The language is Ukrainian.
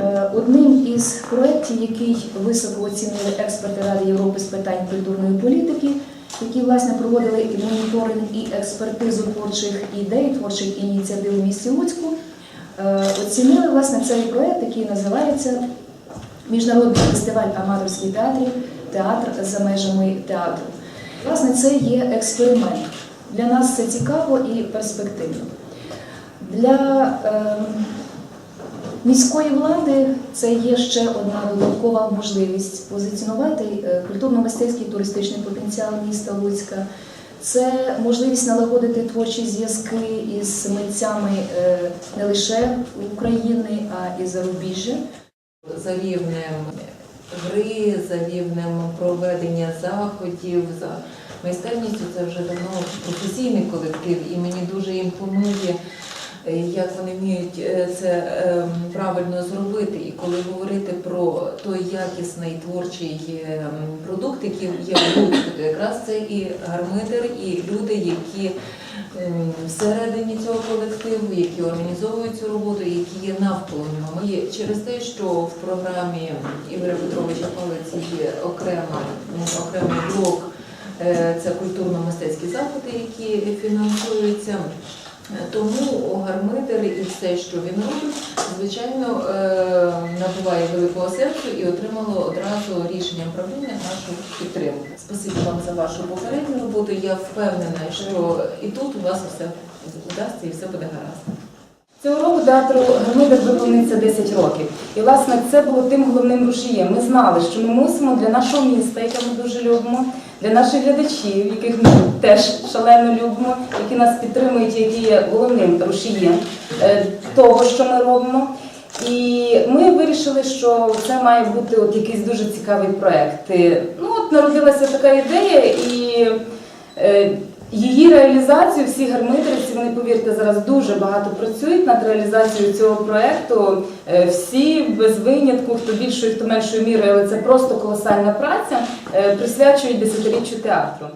Е, Одним із проєктів, який високо оцінили експерти Ради Європи з питань культурної політики, які власне проводили моніторинг і експертизу творчих ідей, творчих ініціатив у місті Луцьку, е, оцінили власне цей проєкт, який називається Міжнародний фестиваль аматорських театрів Театр за межами театру. Власне, це є експеримент. Для нас це цікаво і перспективно. Для ем, міської влади це є ще одна додаткова можливість позиціонувати е, культурно-мистецький туристичний потенціал міста Луцька. Це можливість налагодити творчі зв'язки із митцями е, не лише України, а і зарубіжжя. за рівнем гри, за рівнем проведення заходів, за майстерністю це вже давно професійний колектив, і мені дуже імпонує, як вони вміють е, це е, правильно зробити. І коли говорити про той якісний творчий е, продукт, який є в Луцьку, то якраз це і гармидер, і люди, які ем, всередині цього колективу, які організовують цю роботу, які є навколо нього. І через те, що в програмі Ігоря Петровича Палиці є окрема, окремий блок, е, це культурно-мистецькі заходи, які фінансуються. Тому гармидер і все, що він робить, звичайно, е, набуває великого серцю і отримало одразу рішення правління нашу підтримку. Спасибі вам за вашу попередню роботу. Я впевнена, що і тут у вас все вдасться і все буде гаразд. Цього року театру Гармидер виповниться 10 років. І власне це було тим головним рушієм. Ми знали, що ми мусимо для нашого міста, яке ми дуже любимо, для наших глядачів, яких ми теж шалено любимо, які нас підтримують, які є головним рушієм е, того, що ми робимо. І ми вирішили, що це має бути от якийсь дуже цікавий проект. Ну от народилася така ідея, і е, її реалізацію всі гармидерівці, вони повірте, зараз дуже багато працюють над реалізацією цього проекту. Е, Всі без винятку, хто більшою, хто меншою мірою, але це просто колосальна праця, е, присвячують десятиріччю театру.